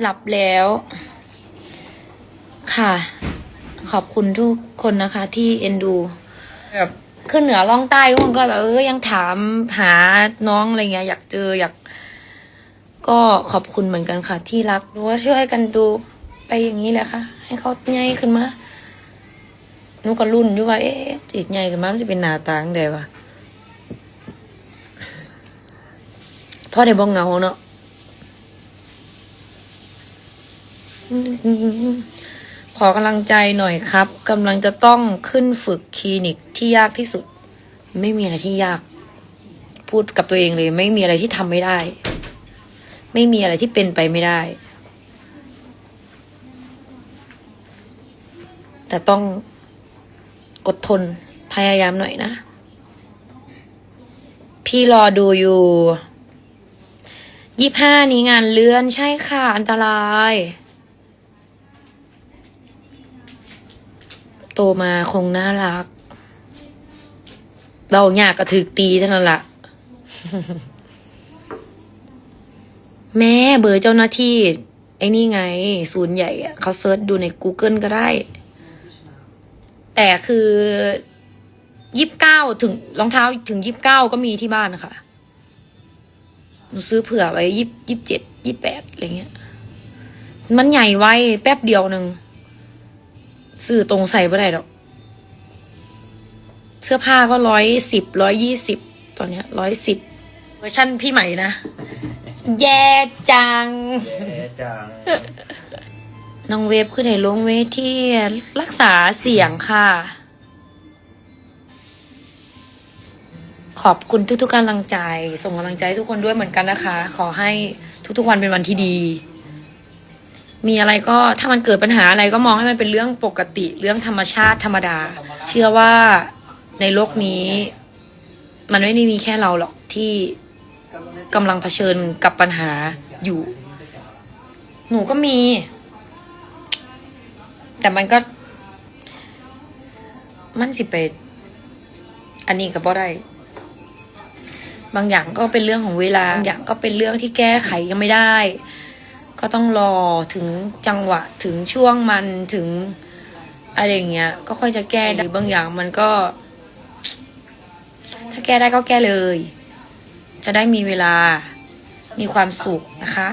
หลับแล้ว ค่ะ ขอบคุณทุกคนนะคะ ที่เอ็นดูแบบขึ้นเหนือล่องใต้ทุกคนก็แบบเออยังถามหาน้องอะไรเงี้ยอยากเจออยาก ก็ขอบคุณเหมือนกันค่ะ ที่รักดูว่าช่วยกันดูไปอย่างนี้แหละค่ะ ให้เขาใหญ่ขึ้นมาหนูก็รุ่นอยู่ว่าเอ๊ะติดใหญ่ขึ้นมามันจะเป็นหน้าตาจั่งใดวะพ่อได้บ้องเหงาเนาะ ขอกำลังใจหน่อยครับกำลังจะต้องขึ้นฝึกคลินิกที่ยากที่สุด ไม่มีอะไรที่ยาก พูดกับตัวเองเลย ไม่มีอะไรที่ทำไม่ได้ ไม่มีอะไรที่เป็นไปไม่ได้ แต่ต้องอดทนพยายามหน่อยนะ พี่รอดูอยู่ยี่ห้านี้งานเลื่อนใช่ค่ะ อันตราย ตมาคงน่ารัก เราอยากกระถึกตีเท่านั้นละแม่เบอร์เจ้าหน้าที่ ไอ้นี่ไง ศูนย์ใหญ่อะเขาเซิร์ชดูใน Google ก็ได้ แต่คือยี่สิบเก้าถึงรองเท้าถึงยี่สิบเก้าก็มีที่บ้านนะคะหนูซื้อเผื่อไว้ยี่ยี่สิบเจ็ดยี่แปดอะไรเงี้ย มันใหญ่ไว้แป๊บเดียวหนึ่ง ซื้อตรงใส่ไม่ได้หรอก เสื้อผ้าก็ร้อยสิบร้อยยี่สิบตอนเนี้ยร้อยสิบเวอร์ชั่นพี่ใหม่นะ แย่จังเอ๊ะจัง น้องเวฟขึ้นในลงเวทีรักษาเสียงค่ะ ขอบคุณทุกๆกำลังใจ ส่งกำลังใจให้ทุกคนด้วยเหมือนกันนะคะ ขอให้ทุกๆวันเป็นวันที่ดี มีอะไรก็ถ้ามันเกิดปัญหาอะไรก็มองให้มันเป็นเรื่องปกติเรื่องธรรมชาติธรรมดา เชื่อว่าในโลกนี้ มันไม่ได้มีแค่เราหรอกที่กำลังเผชิญกับปัญหาอยู่ หนูก็มี แต่มันก็ มันสิไปอันนี้ก็บ่ได้ บางอย่างก็เป็นเรื่องของเวลาบางอย่างก็เป็นเรื่องที่แก้ไขยังไม่ได้ ก็ต้องรอถึงจังหวะถึงช่วงมันถึงอะไรอย่างเงี้ย ก็ค่อยจะแก้ได้หรือบางอย่างมันก็ ถ้าแก้ได้ก็แก้เลย จะได้มีเวลามีความสุขนะคะ